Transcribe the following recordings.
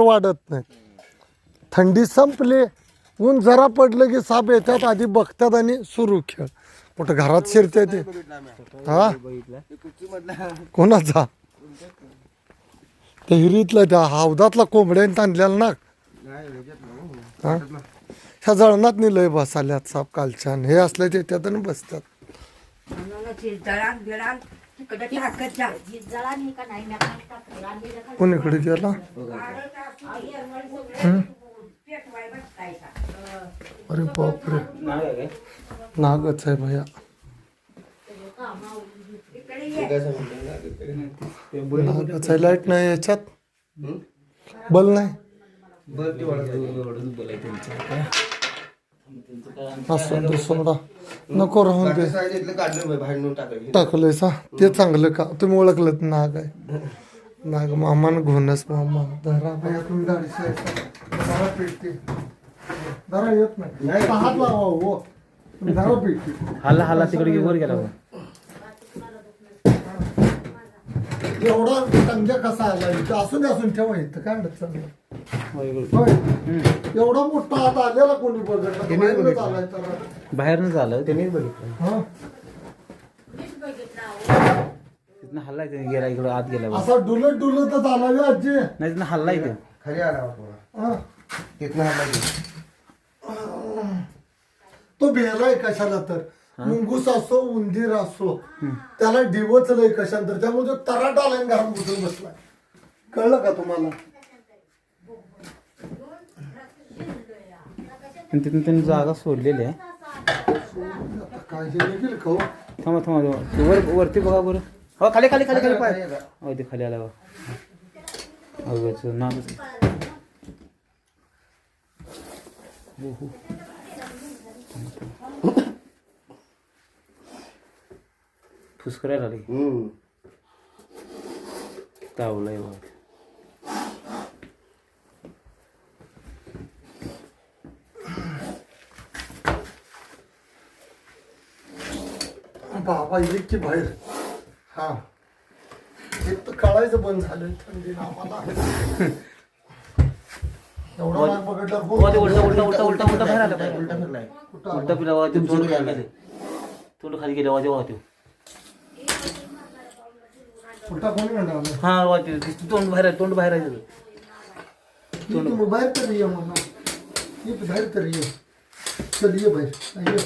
वाढत नाही. थंडी संपली ऊन जरा पडलं की साप येतात आधी बघतात आणि सुरू खेळ. कुठं घरात शिरते ते. हा? कोणाचा? त्या हिरीतला त्या हौदातला कोंबड्याने ताणलेला ना हा? ह्या जळणात लय बसाल्यात साप कालच्यान हे असले ते त्यात आणि बसतात कोणीकडे गेला? अरे बापरे. नागच आहे भैया. नागच आहे. लाइट नाही याच्यात? बल नाही? असं दे सोडा. नको राहून दे. टाकलंय सा. ते चांगलं का? तुम्ही ओळखलं नाग आहे. नाग मामान घोनस मामा. धरा भैया तुम्ही गाडी धरा पेटते. धरा येत नाही. हात लावा हो. तुम्ही धरा पेटते. हल्ला हल्ला तिकडे वर गेला. एवढा कसा आला? असून असून ठेवा इथं काय अडचण नाही. होय, एवढा मोठा हात आलेला कोणी बघितलं? बाहेरनंच आलाय तर बाहेरनं झालं. त्यांनीच बघितलं. हा. तिथनं हल्लाय त्याने. गेला इकडं आत गेला. असा डुलत डुलतच आला बे आजी. नाही तिथनं हल्लाय ते. खरी आला होता हा. तिथनं आला की. तो. भेलाय कशाला तर? मुंगूस असो उंदीर असो त्याला डिवचलंय कशाला त्यामुळे तो तराट आलाय आणि घरात घुसून बसलाय. कळलं का तुम्हाला? आणि तिथून त्यांनी जागा सोडलेली आहे? थांबा थांबा थांबा. वर वरती बघा बरं. हो खाली खाली खाली खाली पाय. हो ते खाली आला अगं नागच हो हो फुसकरायला आली. हम्म. तावलाय बा बाबा ये की बाहेर. हा. एक तर कळायचं बंद झालं थंडीनं आम्हाला एवढा हो, उलटा उलटा उलटा उलटा उलटा बाहेर आला बाहेर उलटा फिरलाय. कुठं उलटा पिला वा ते तोंड खाली गेले तोंड खाली गेले वाजे वाहते उलटा कोणी म्हणणार हा वाहते तोंड बाहेर आहे तोंड बाहेर आहे बाहेर तरी ये म्हणा. ये बाहेर तरी ये. चल ये बाहेर. हा, ये.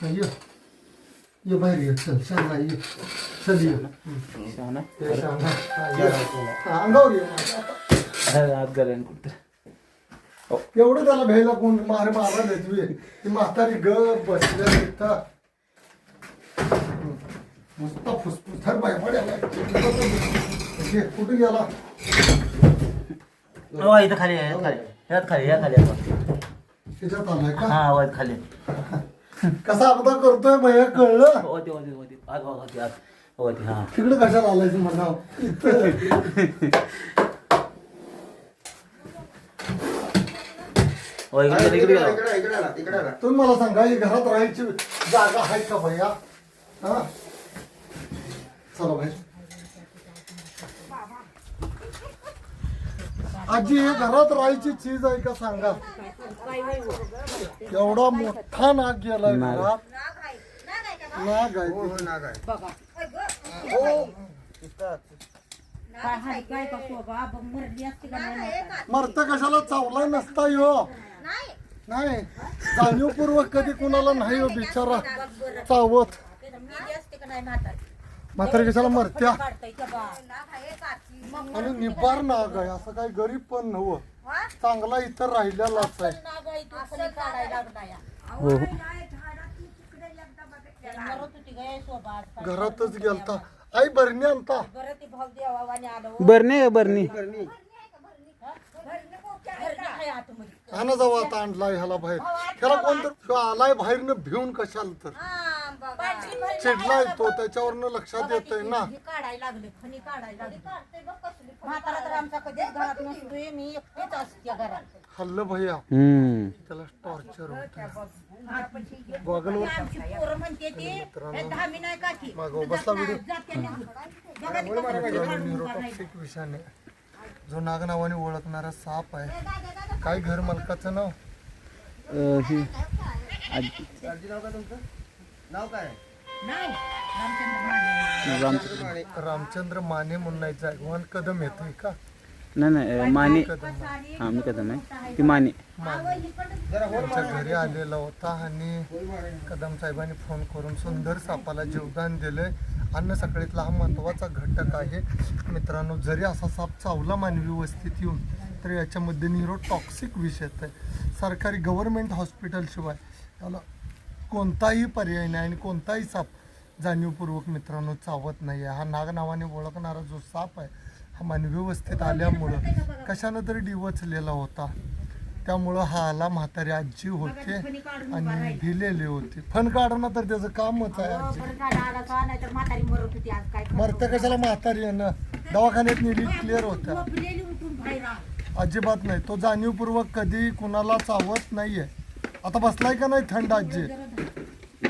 हा, ये. ये बाहेर ये चल ये चल ये. ये। अंगावर आत कुठं? एवढं त्याला भ्यायला कोण मारे मारा देतवी ती म्हातारी ग बसल्या इथं नुसता फुसफुस थर बाय पड्याला कुठे गेला इथं खाली खाली यात खाली या खाली आलाय का? हा वाद खाली कसा अपघात करतोय भैया कळलं होते होते होते होते हा तिकडे कशाला आलाय म्हणा इथं हो इकडे इकडे इकडे आला, गेला. इकडे आला, इकडे आला. तुम्ही मला सांगा ही घरात राहायची जागा आहे का भैया हा चला भाई आजी हे घरात राहायची चीज आहे का सांगा एवढा मोठा नाग नाग. घरात. नाग आहे. हो, ते. नाग आहे. काय हाय काय का शोभा बघ मरली असते का नाही माहीत. मरता? कशाला चावला नसता यो. नाही. जाणीवपूर्वक कधी कुणाला नाही हो बिचारा चावत. मेली असते का नाही म्हातारी? म्हातारी कशाला मरत्या. काढताय त्या बा. आणि निबार नाग आहे असं काही गरीब पण नव चांगला इतर राहिलेलाच आहे. या. हो. हो. घरातच गेलता. आई बरणी आणता. आलो. बरणी बरणी. आणा जाऊ आता आणलाय ह्याला बाहेर. ह्याला कोणतर ह्यो आलाय बाहेरनं भिवून कशाला तर. पांढरी भरली चिडलाय तो त्याच्यावरनं लक्षात येतंय ना. हे काढायला लागले खणी काढायला लागले. म्हातारा तर आमचा कधीच घरात नसतोय मी एकटीच असते घरात. हल्ल भैया. हम्म. त्याला टॉर्चर होत. गॉगलवर आमची पोरं म्हणते ते हे धामी नाही का की मागं बसला व्हिडिओ जाते निघून. बघा ती कसं मित्रं न्यूरोटॉक्सिक विषाने. जो नाग नावाने ओळखणारा साप आहे. काय घर मालकाचं नाव? अं, ही आजी काळजी नाव नाव रामचंद्र माने. म्हणून नाही जागवान कदम येतोय का? नाही नाही अं, माने. कदम. हां मी कदम आहे. ती माने. त्यांच्या घरी आलेला होता आणि कदम साहेबांनी फोन करून सुंदर सापाला जीवदान दिलंय. अन्न सकाळीतला हा महत्त्वाचा घटक आहे. मित्रांनो जरी असा साप चावला मानवी वस्तीत येऊन तर याच्यामध्ये निरो टॉक्सिक विष येत आहे सरकारी गव्हर्नमेंट हॉस्पिटलशिवाय याला कोणताही पर्याय नाही आणि कोणताही साप जाणीवपूर्वक मित्रांनो चावत नाही आहे. हा नाग नावाने ओळखणारा जो साप आहे हा मानवी वस्तीत आल्यामुळं कशानं तरी डिवचलेला होता. त्यामुळं हा आला म्हातारी आजी होते आणि भिलेली होती. फन काढणं तर त्याचं कामच आहे आजी. मरत कशाला म्हातारी आहे ना? दवाखान्यात नेली क्लिअर होत्या. अजिबात नाही. तो जाणीवपूर्वक कधी कुणाला चावत नाहीये. आता बसलाय का नाही थंड आजी?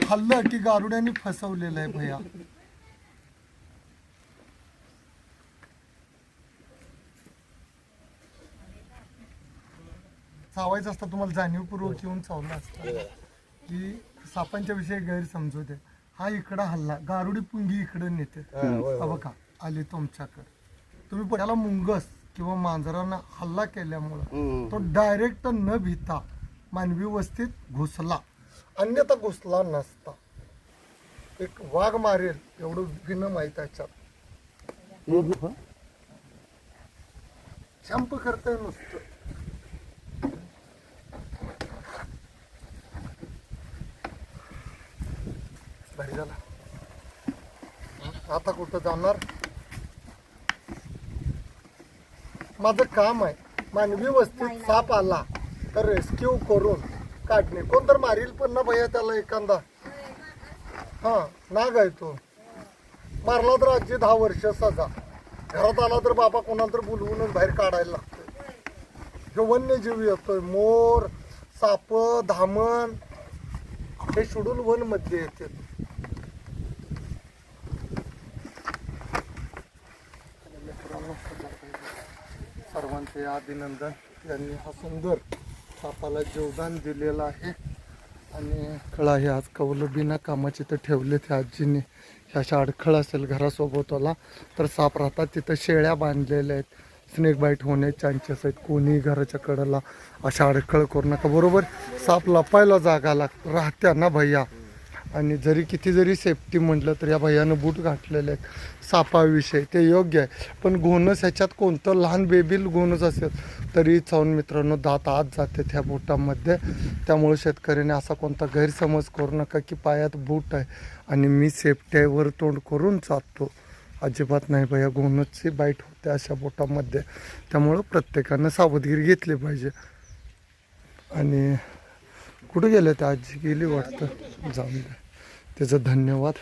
खाल्लं की गारुड्याने फसवलेलं आहे भैया. चावायचं असतं तुम्हाला जाणीवपूर्वक येऊन चावलं असतं. की सापांच्या विषयी गैरसमजू दे हा इकडं हल्ला गारुडी पुंगी इकडं नेते. हा बघा आली तुमच्याकडे तुम्ही त्याला मुंगस किंवा मांजरानं हल्ला केल्यामुळं तो डायरेक्ट न भीता मानवी वस्तीत घुसला. अन्यथा घुसला नसता. एक वाघ मारेल एवढं विघ्न माहीत त्याच्यात हो. शंप करता नुसतं. भारी झाला. आता कुठं जाणार? माझं काम आहे. मानवी वस्तीत साप आला. रेस्क्यू करून काढणे. कोण तर मारील पण ना भैया त्याला एखादा. हा नाग आहे तो. मारला तर आजी दहा वर्ष सजा. घरात आला तर बाबा कोणाला तर बोलवून बाहेर काढायला लागतोय. जो वन्यजीव येतोय. मोर साप धामण हे शेड्यूल वनमध्ये येते. सर्वांचे अभिनंदन. त्यांनी हा सुंदर सापाला जेवदान दिलेलं आहे. आणि खळा हे आज कवलं बिना कामाचे तर ठेवले ते आजीने. ह्या अशा अडखळ असेल घरासोबतला तर साप राहतात तिथं शेळ्या बांधलेल्या आहेत. स्नेक बाईट होण्याचे चान्सेस आहेत. कोणी घराच्या कडेला अशा अडखळ करू नका. बरोबर साप लपायला जागा लाग राहत्या ना भैया. आणि जरी किती जरी सेफ्टी म्हटलं तर या भैयानं बूट घातलेले आहेत. सापाविषयी ते योग्य आहे. पण घोणस ह्याच्यात कोणतं लहान बेबील घोणस असेल तरी चावून मित्रांनो दात आत जाते त्या बुटामध्ये. त्यामुळे शेतकऱ्याने असा कोणता गैरसमज करू नका की पायात बूट आहे आणि मी सेफ्टी वर तोंड करून चालतो. अजिबात नाही भैया घोणसची बाईट होते अशा बोटामध्ये. त्यामुळं प्रत्येकानं सावधगिरी घेतली पाहिजे. आणि कुठं गेले ते आजी गेली वाटतं जाऊन दे त्याचं धन्यवाद.